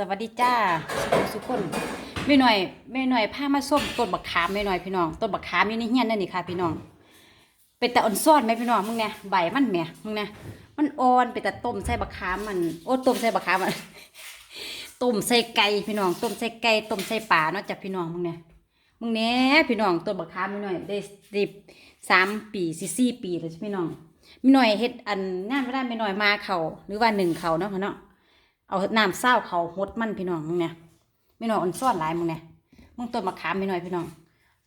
สวัสดีจ้าสุขสุขคนไม่หน่อยไม่หน่อยพามาส้มต้นบักขามไม่หน่อยพี่น้องต้นบักขามอยู่ในเฮียนนั่นนี่ค่ะพี่น้องเป็นแต่อ่อนซ่อนไหมพี่น้องมึงเนี่ยใบมันแหม่มึงเนี่ยมันอ่อนเป็นแต่ต้มใส่บักขามมันโอ้ต้มใส่บักขามมันต้มใส่ไก่พี่น้องต้มใส่ไก่ต้มใส่ปลาเนาะจ้ะพี่น้องมึงเนี่ยมึงเนี่ยพี่น้องต้นบักขามไม่หน่อยได้สิบสามปีสี่สี่ปีแล้วจ้ะพี่น้องไม่หน่อยเฮ็ดอันงานไม่ได้ไม่หน่อยมาเขาหรือว่าหนึ่งเขาเนาะค่ะเนาะ เอาน้ำเศร้าเขาหดมันพี่น้องมึงเนี่ยไม่น้อยอ่อนซ่อนหลายมึงเนี่ยมึงต้นมะขามไม่น้อยพี่น้อง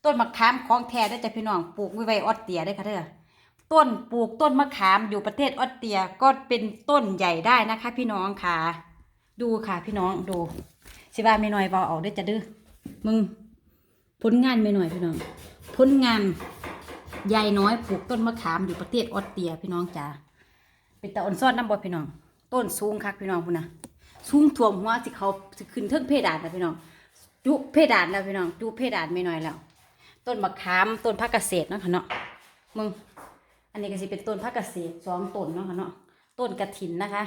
ต้นมะขามของแท้ได้จ้ะพี่น้องปลูกไว้ไว้ออสเตรียได้ค่ะเด้อต้นปลูกต้นมะขามอยู่ประเทศออสเตรียก็เป็นต้นใหญ่ได้นะคะ พี่น้องค่ะ ดูค่ะพี่น้องดูสิว่าไม่น้อยเบาเอาได้จะดื้อมึงผลงานไม่น้อยพี่น้องผลงานยายน้อยปลูกต้นมะขามอยู่ประเทศออสเตรียพี่น้องจ๋าเป็นตาอ่อนซ่อนน้ำบ่พี่น้อง ต้นสูงคักพี่น้องพุ่นนะ สูงท่วมหัวสิเขาสิขึ้นเทิงเพดานแล้วพี่น้องจุเพดานแล้วพี่น้องจุเพดานไม่น้อยแล้ว ต้นมะขามต้นผักเกษตรเนาะค่ะเนาะมึงอันนี้ก็สิเป็นต้นผักเกษตรสองต้นเนาะค่ะเนาะต้นกระถินนะคะ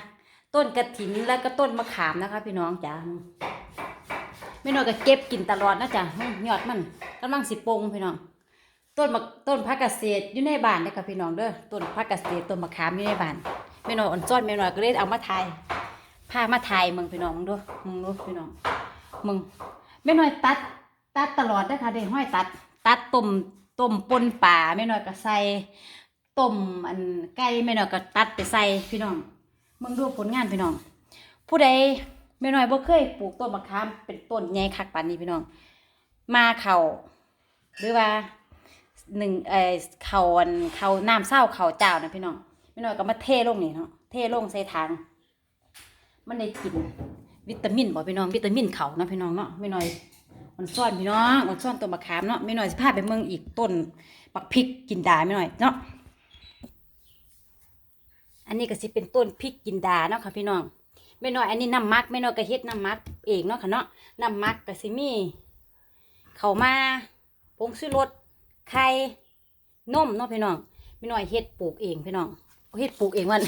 ต้นกระถินแล้วก็ต้นมะขามนะคะ พี่น้องจ๋าไม่น้อยก็เก็บกินตลอดนะจ๊ะมึงยอดมันกำลังสิปงพี่น้องต้นมะต้นผักเกษตรอยู่ในบ้านเด้อค่ะพี่น้องเด้อต้นผักเกษตรต้นมะขามอยู่ในบ้านไม่น้อยอ่อนจ้อนไม่น้อยก็เลยเอามาทาย พามาถ่ายมึงพี่น้องมึงดูมึงดูพี่น้องมึงไม่น้อยตัด ตัดตลอดนะคะเด็ห้อยตัด ตัดต้มต้มปนป่าไม่น้อยก็ใส่ต้มอันไก่ไม่น้อยก็ตัดไปใส่พี่น้องมึงดูผลงานพี่น้อง ผู้ใดไม่น้อยบ่เคยปลูกต้นมะขามเป็นต้นใหญ่คักปานนี้พี่น้อง มาเขาหรือว่าหนึ่งเอ่อเขาอันเขาน้ำเศร้าเขาเจ้านะพี่น้องไม่น้อยก็มาเทลงนี่เนาะเทลงใส่ถัง มันได้กินวิตามินบ่พี่น้องวิตามินเขานะพี่น้องเนาะไม่น้อยมันซ่อนพี่น้องมันซ่อนตัวมะขามเนาะไม่น้อยสิพาไปเมืองอีกต้นปักพริกกินดาไม่น้อยเนาะอันนี้ก็สิเป็นต้นพริกกินดาเนาะค่ะพี่น้องไม่น้อยอันนี้น้ำมักไม่น้อยก็เฮ็ดน้ำมักเองเนาะค่ะเนาะน้ำมักก็สิมีเข้ามาผงชูรสไข่นมเนาะพี่น้องไม่น้อยเฮ็ดปลูกเองพี่น้องเอาเฮ็ดปลูกเองวัน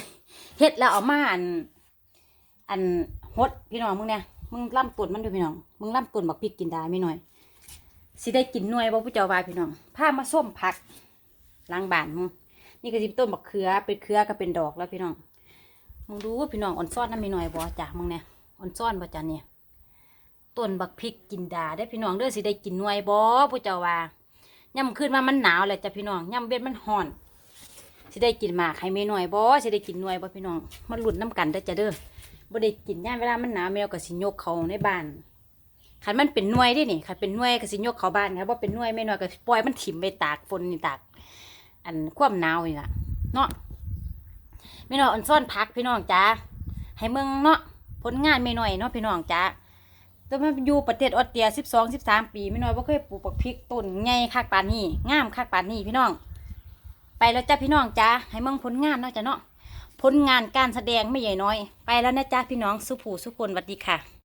เฮ็ดแล้วเอามาอัน อันฮดพี่น้องมึงเนี่ยมึงล่ำตุนมันดูพี่น้องมึงล่ำตุนบักพริกกินได้ไม่น้อยสิได้กินหน่วยบ่ผู้เจ้าว่าพี่น้องผ้ามาส้มผักล้างบานมึงนี่ก็สิต้นบักเขือเป็นเครือก็เป็นดอกแล้วพี่น้องมึงดูพี่น้องอ่อนซ่อนน้ำไม่น้อยบ่จ้ะมึงเนี่ยอ่อนซ่อนบ่จ้ะเนี่ยต้นบักพริกกินดาได้พี่น้องเด้อสิได้กินหน่วยบ่ผู้เจ้าวาย่ำขึ้นมามันหนาวแหละจ้ะพี่น้องย่ำเบ็ดมันห่อน สิได้กินหมากให้ไม่น้อยบ่สิได้กินหน่วยบ่พี่น้องมาลุ้นน้ำกันได้จ้ะเด้อบ่ได้กินย่ามเวลามันหนาวแมวก็สิยกเขาในบ้านคันมันเป็นหน่วยเดินี่คันเป็นหน่วยก็สิยกเขาบ้านครับว่าเป็นหน่วยไม่น้อยก็ปล่อยมันถิ่มไปตากฝนนี่ตาก อันความหนาวนี่ล่ะเนาะไม่น้อยอันซ่อนพักพี่น้องจ้าให้เมืองเนาะผลงานไม่น้อยเนาะพี่น้องจ้าแต่มันอยู่ประเทศออสเตรียสิบสองสิบสามปีไม่น้อยบ่เคยปลูกปักพริกต้นใหญ่คักปานนี้งามคักปานนี้พี่น้อง ไปแล้วจ้าพี่น้องจ้าให้เมืองผลงานเนาะจ้าเนาะผลงานการแสดงไม่ใหญ่น้อย ไปแล้วนะจ้าพี่น้องสุภูสุคนสวัสดีค่ะ